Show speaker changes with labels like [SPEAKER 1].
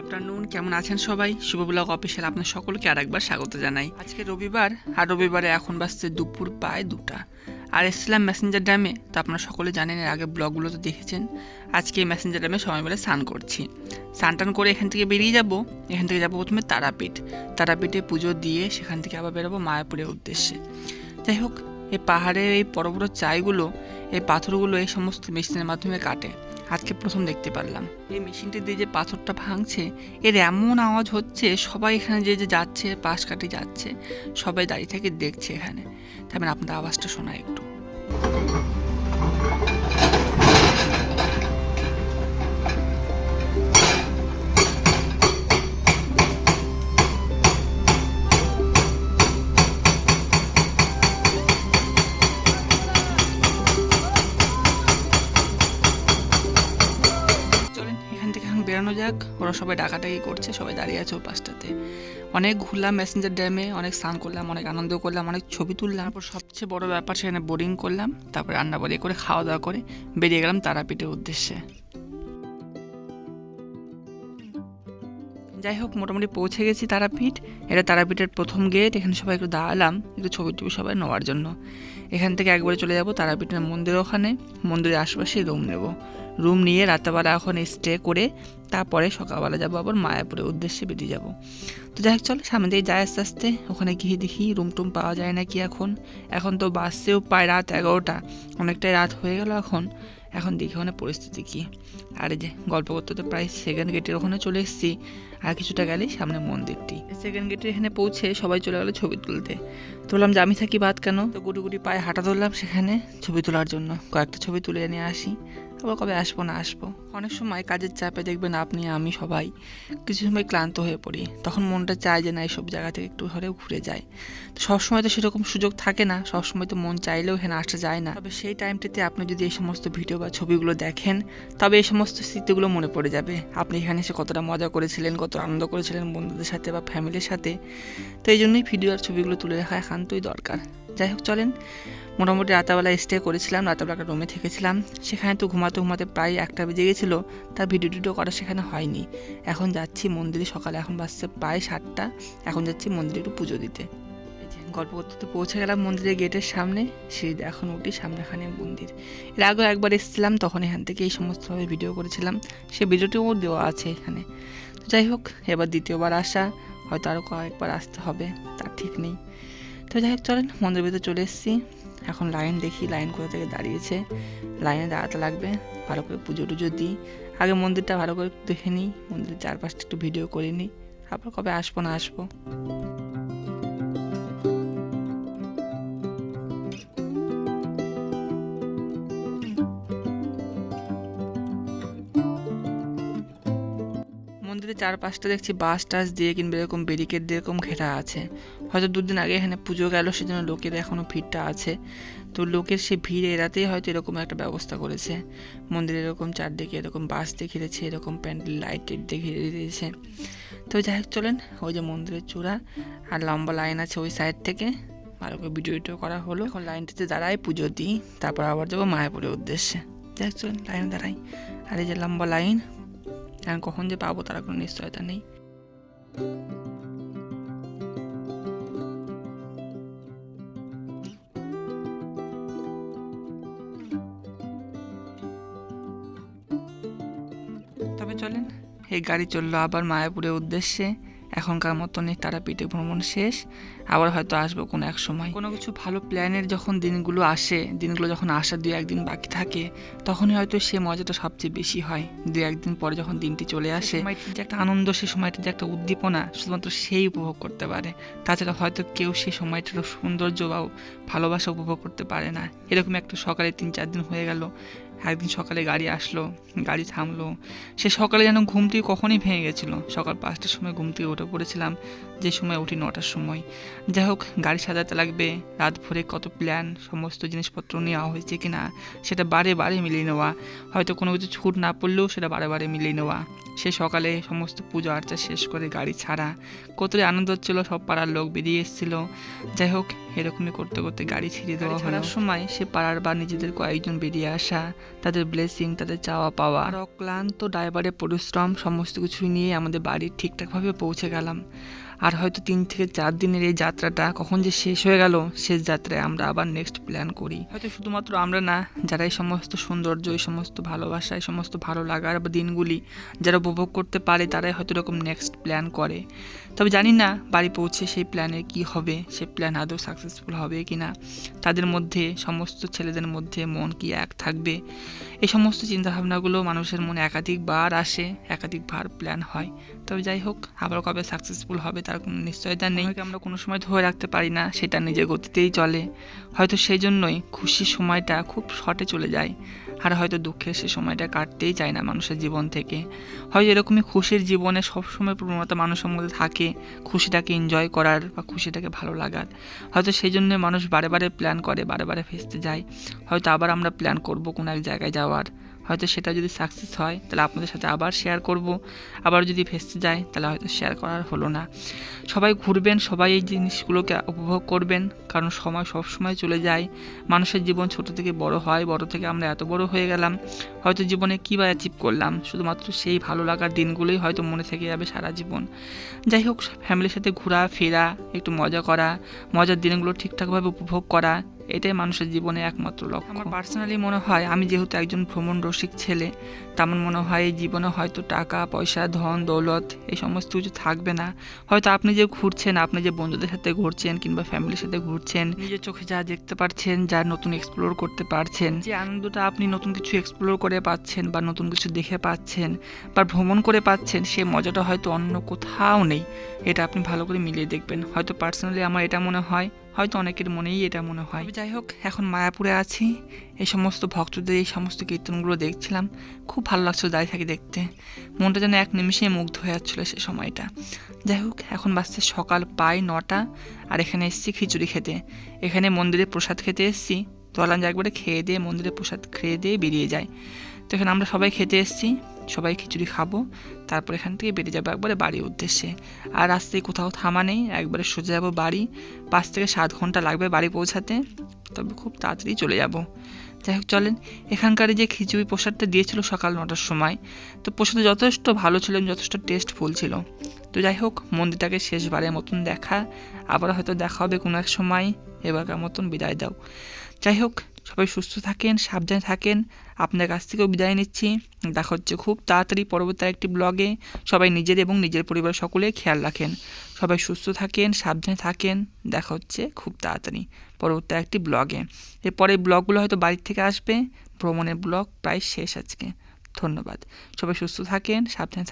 [SPEAKER 1] Afternoon কেমন আছেন সবাই? শুভ ব্লগ অফিসিয়াল আপনার সকলকে আর একবার স্বাগত জানাই। আজকে রবিবার, আর রবিবারে এখন বাজছে দুপুর প্রায় দুটা। আর এসেছিলাম মেসেঞ্জার ড্যামে তো আপনারা সকলে জানেন, এর আগে ব্লগগুলো তো দেখেছেন। আজকে এই মেসেঞ্জার ড্যামে সবাই মিলে স্নান করছি। স্নান টান করে এখান থেকে বেরিয়ে যাব। এখান থেকে যাব প্রথমে তারাপীঠ। তারাপীঠে পুজো দিয়ে সেখান থেকে আবার বেরোবো মায়াপুরের উদ্দেশ্যে। যাই হোক এই পাহাড়ে এই বড় বড় চাইগুলো, এই পাথরগুলো এই সমস্ত মেশিনের মাধ্যমে কাটে। আজকে প্রথম দেখতে পারলাম। এই মেশিনটি দিয়ে যে পাথরটা ভাঙছে, এর এমন আওয়াজ হচ্ছে, সবাই এখানে যে যে যাচ্ছে, পাশ কাটি যাচ্ছে, সবাই দাঁড়িয়ে থেকে দেখছে এখানে। তারপরে আপনাদের আওয়াজটা শোনায় একটু। থেকে যাক। ওরা সবাই ডাকাটাকি করছে, সবাই দাঁড়িয়ে আছে ও পাশটাতে অনেক ঘুরলাম মেসেঞ্জার ড্যামে অনেক স্নান করলাম, অনেক আনন্দ করলাম, অনেক ছবি তুললাম। তারপর সবচেয়ে বড় ব্যাপার সেখানে বোরিং করলাম, তারপরে রান্না বাড়ি করে খাওয়া দাওয়া করে বেরিয়ে গেলাম তারাপীঠের উদ্দেশ্যে। যাই হোক, মোটামুটি পৌঁছে গেছি তারাপীঠ। এটা তারাপীঠের প্রথম গেট এখানে সবাই একটু দাঁড়ালাম, একটু ছবি টবি সবাই নেওয়ার জন্য। এখান থেকে একবারে চলে যাব তারাপীঠের মন্দির ওখানে। মন্দিরের আশেপাশে রুম নেব। রুম নিয়ে রাতেবেলা এখন স্টে করে তারপরে সকালবেলা যাব আবার মায়াপুরের উদ্দেশ্যে বেরিয়ে যাব। তো যাই হোক, চল, সামনে দিয়ে যাই আস্তে আস্তে। ওখানে গিয়ে দেখি রুম টুম পাওয়া যায় নাকি এখন। এখন তো বাসেও পায় রাত এগারোটা। অনেকটাই রাত হয়ে গেল এখন। এখন দেখি ওখানে পরিস্থিতি কী। আর এই যে গল্প করতে তো প্রায় সেকেন্ড গেটের ওখানে চলে এসেছি। আর কিছুটা গেলেই সামনে মন্দিরটি। সেকেন্ড গেটের এখানে পৌঁছে সবাই চলে গেলো ছবি তুলতে। তো বললাম, যে আমি থাকি বাদ কেন? তো গুটি গুটি পায়ে হাঁটা ধরলাম সেখানে ছবি তোলার জন্য। কয়েকটা ছবি তুলে নিয়ে আসি। আবার কবে আসব না আসব? অনেক সময় কাজের চাপে দেখবেন আপনি, আমি সবাই কিছু সময় ক্লান্ত হয়ে পড়ি। তখন মনটা চায় যে না, এইসব জায়গা থেকে একটু হলেও ঘুরে যায় তো সবসময় তো সেরকম সুযোগ থাকে না। সবসময় তো মন চাইলেও এখানে আসা যায় না। তবে সেই টাইমটিতে আপনি যদি এই সমস্ত ভিডিও বা ছবিগুলো দেখেন, তবে এই সমস্ত স্মৃতিগুলো মনে পড়ে যাবে। আপনি এখানে এসে কতটা মজা করেছিলেন, কত আনন্দ করেছিলেন বন্ধুদের সাথে বা ফ্যামিলির সাথে। তো এই জন্যই ভিডিও আর ছবিগুলো তুলে রাখা একান্তই দরকার। যাই হোক, চলেন। মোটামুটি রাতাবেলা স্টে করেছিলাম রাতাবেলা একটা রুমে থেকেছিলাম। সেখানে তো ঘুমাতে ঘুমাতে প্রায় একটা বেজে গেছিল, তার ভিডিও টিডিও করা সেখানে হয়নি। এখন যাচ্ছি মন্দিরে, সকালে এখন বাজছে প্রায় সাতটা। এখন যাচ্ছি মন্দিরে একটু পুজো দিতে। গল্প করতে করতে পৌঁছে গেলাম মন্দিরের গেটের সামনে। সেই এখন উঠি সামনেখানে মন্দির। এর আগেও একবার এসেছিলাম তখন এখান থেকে এই সমস্তভাবে ভিডিও করেছিলাম। সে ভিডিওটিও দেওয়া আছে এখানে। তো যাই হোক, এবার দ্বিতীয়বার আসা, হয়তো আরও কয়েকবার আসতে হবে, তার ঠিক নেই। তো যাই হোক, চলেন মন্দির ভিতরে চলে এসেছি। এখন লাইন দেখি, লাইন কোথা থেকে দাঁড়িয়েছে। লাইনে দাঁড়াতে লাগবে, ভালো করে পুজো টুজো দিই। আগে মন্দিরটা ভালো করে দেখে নিই, মন্দিরের চারপাশটা একটু ভিডিও করে নিই। আবার কবে আসব, না আসব। মন্দিরের চারপাশটা দেখছি বাস টাস দিয়ে কিংবা এরকম ব্যারিকেড দিয়ে এরকম ঘেরা আছে। হয়তো দুদিন আগে এখানে পুজো গেল, সেজন্য লোকের এখনও ভিড়টা আছে। তো লোকের সে ভিড় এড়াতেই হয়তো এরকম একটা ব্যবস্থা করেছে। মন্দিরে এরকম চারদিকে এরকম বাস দিয়ে ঘিরেছে, এরকম প্যান্ডেল লাইট দিয়ে ঘিরে দিয়েছে। তো যাই হোক, চলেন ওই যে মন্দিরের চূড়া আর লম্বা লাইন আছে ওই সাইড থেকে। ভালো করে ভিডিও করা হলো। এখন লাইনটিতে দাঁড়াই, পুজো দিই, তারপর আবার যাব মায়াপুরের উদ্দেশ্যে। যাই হোক, চলেন লাইনে দাঁড়াই। আর এই যে লম্বা লাইন আর কখন যে পাবো তার কোনো নিশ্চয়তা নেই। তবে চলেন, এই গাড়ি চলল আবার মায়াপুরের উদ্দেশ্যে। এখনকার মতনই তারাপীঠে ভ্রমণ শেষ আবার হয়তো আসব কোনো এক সময়। কোনো কিছু ভালো প্ল্যানের যখন দিনগুলো আসে দিনগুলো যখন আসার দুই একদিন বাকি থাকে তখনই হয়তো সে মজাটা সবচেয়ে বেশি হয়। দুই একদিন পরে যখন দিনটি চলে আসে যে একটা আনন্দ সে সময়টির যে একটা উদ্দীপনা শুধুমাত্র সেই উপভোগ করতে পারে। তাছাড়া হয়তো কেউ সেই সময়টার সৌন্দর্য বা ভালোবাসা উপভোগ করতে পারে না। এরকম একটা সকালে তিন চার দিন হয়ে গেল একদিন সকালে গাড়ি আসলো, গাড়ি থামলো। সে সকালে যেন ঘুমটি কখনই ভেঙে গেছিল। সকাল পাঁচটার সময় ঘুম থেকে উঠে পড়েছিলাম, যে সময় উঠি নটার সময়। যাই হোক, গাড়ি সাজাতে লাগবে, রাত ভরে কত প্ল্যান সমস্ত জিনিসপত্র নেওয়া হয়েছে কিনা, সেটা বারে বারে মিলিয়ে নেওয়া। হয়তো কোনো কিছু ছুট না পড়লেও সেটা বারে বারে মিলিয়ে নেওয়া। সে সকালে সমস্ত পুজো আর্চা শেষ করে গাড়ি ছাড়া কতই আনন্দ হচ্ছিল সব পাড়ার লোক বেরিয়ে এসেছিল। যাই হোক এরকমই করতে করতে গাড়ি ছিঁড়ে দেওয়া ছাড়ার সময় সে পাড়ার বা নিজেদের কয়েকজন বেরিয়ে আসা তাদের ব্লেসিং তাদের চাওয়া পাওয়া আর অক্লান্ত ড্রাইভারের পরিশ্রম সমস্ত কিছু নিয়ে আমাদের বাড়ি ঠিকঠাকভাবে পৌঁছে গেলাম। আর হয়তো তিন থেকে চার দিনের এই যাত্রাটা কখন যে শেষ হয়ে গেল শেষ যাত্রায় আমরা আবার নেক্সট প্ল্যান করি। হয়তো শুধুমাত্র আমরা না, যারা এই সমস্ত সৌন্দর্য, এই সমস্ত ভালোবাসা, এই সমস্ত ভালো লাগার বা দিনগুলি যারা উপভোগ করতে পারে, তারাই হয়তো এরকম নেক্সট প্ল্যান করে। তবে জানি না বাড়ি পৌঁছে সেই প্ল্যানের কি হবে সেই প্ল্যান আদৌ সাকসেসফুল হবে কি না। তাদের মধ্যে, সমস্ত ছেলেদের মধ্যে মন কি এক থাকবে? এই সমস্ত চিন্তাভাবনাগুলো মানুষের মনে একাধিকবার আসে, একাধিকবার প্ল্যান হয়। তবে যাই হোক আবার কবে সাকসেসফুল হবে তার কোনো নিশ্চয়তা নেই। আমরা কোনো সময় ধরে রাখতে পারি না, সেটা নিজের গতিতেই চলে। হয়তো সেই জন্যই খুশির সময়টা খুব শর্টে চলে যায়। আর হয়তো দুঃখের সে সময়টা কাটতেই চায় না মানুষের জীবন থেকে। হয়তো এরকমই খুশির জীবনে সবসময় প্রবণতা মানুষের মধ্যে থাকে, খুশিটাকে এনজয় করার বা খুশিটাকে ভালো লাগার। হয়তো সেই জন্য মানুষ বারে বারে প্ল্যান করে, বারে বারে ফেসতে যায়। হয়তো আবার আমরা প্ল্যান করব কোনো এক জায়গায় যাওয়ার। হয়তো সেটা যদি সাকসেস হয়, তাহলে আপনাদের সাথে আবার শেয়ার করব। আবার যদি ভেস্তে যায়, তাহলে হয়তো শেয়ার করার হলো না। সবাই ঘুরবেন, সবাই এই জিনিসগুলোকে উপভোগ করবেন, কারণ সময় সব সময় চলে যায়। মানুষের জীবন ছোট থেকে বড় হয়, বড় থেকে আমরা এত বড় হয়ে গেলাম। হয়তো জীবনে কী বা অ্যাচিভ করলাম, শুধুমাত্র সেই ভালো লাগার দিনগুলোই হয়তো মনে থেকে যাবে সারা জীবন। যাই হোক ফ্যামিলির সাথে ঘোরা, ফেরা, একটু মজা করা, মজার দিনগুলো ঠিকঠাকভাবে উপভোগ করা এটাই মানুষের জীবনে একমাত্র লক্ষ্য। আমার পার্সোনালি মনে হয়, আমি যেহেতু একজন ভ্রমণ রসিক ছেলে, তেমন মনে হয় এই জীবনে হয়তো টাকা, পয়সা, ধন, দৌলত এই সমস্ত কিছু থাকবে না। হয়তো আপনি যে ঘুরছেন, আপনি যে বন্ধুদের সাথে ঘুরছেন কিংবা ফ্যামিলির সাথে ঘুরছেন, নিজের চোখে যা দেখতে পারছেন, যা নতুন এক্সপ্লোর করতে পারছেন, যে আনন্দটা আপনি নতুন কিছু এক্সপ্লোর করে পাচ্ছেন বা নতুন কিছু দেখে পাচ্ছেন বা ভ্রমণ করে পাচ্ছেন, সে মজাটা হয়তো অন্য কোথাও নেই। এটা আপনি ভালো করে মিলিয়ে দেখবেন। হয়তো পার্সোনালি আমার এটা মনে হয় হয়তো অনেকের মনেই এটা মনে হয়। যাই হোক, এখন মায়াপুরে আছি। এই সমস্ত ভক্তদের, এই সমস্ত কীর্তনগুলো দেখছিলাম। খুব ভালো লাগছিল দাঁড়িয়ে থাকি দেখতে। মনটা যেন এক নিমিষে মুগ্ধ হয়ে যাচ্ছিল সে সময়টা। যাই হোক, এখন বাজছে সকাল প্রায় নটা, আর এখানে এসেছি খিচুড়ি খেতে। এখানে মন্দিরে প্রসাদ খেতে এসেছি। তো যে একবারে খেয়ে দিয়ে মন্দিরে প্রসাদ খেয়ে দিয়ে বেরিয়ে যায় তো এখানে আমরা সবাই খেতে এসেছি। সবাই খিচুড়ি খাব, তারপর এখান থেকে বেরিয়ে যাব একবারে বাড়ির উদ্দেশ্যে। আর রাস্তায় কোথাও থামা নেই, একবারে সোজা যাব বাড়ি, পাঁচ থেকে সাত ঘণ্টা লাগবে বাড়ি পৌঁছাতে, তবে খুব তাড়াতাড়ি চলে যাব। যাই হোক, চলেন, এখানকার যে খিচুড়ি প্রসাদটা দিয়েছিল সকাল নটার সময়, তো প্রসাদটা যথেষ্ট ভালো ছিল, যথেষ্ট টেস্টফুল ছিল। তো যাই হোক, মন্দিরটাকে শেষবারের মতন দেখা, আবার হয়তো দেখা হবে কোনো এক সময়, এবারকার মতন বিদায় দাও। যাই হোক সবাই সুস্থ থাকেন, সাবধানে থাকেন। আপনার কাছ থেকেও বিদায় নিচ্ছি। দেখা হচ্ছে খুব তাড়াতাড়ি পরবর্তী একটি ব্লগে। সবাই নিজের এবং নিজের পরিবার সকলে খেয়াল রাখেন। সবাই সুস্থ থাকেন, সাবধানে থাকেন। দেখা হচ্ছে খুব তাড়াতাড়ি পরবর্তী একটি ব্লগে। এরপরে ব্লগগুলো হয়তো বাড়ির থেকে আসবে। ভ্রমণের ব্লগ প্রায় শেষ আজকে। ধন্যবাদ। সবাই সুস্থ থাকেন, সাবধানে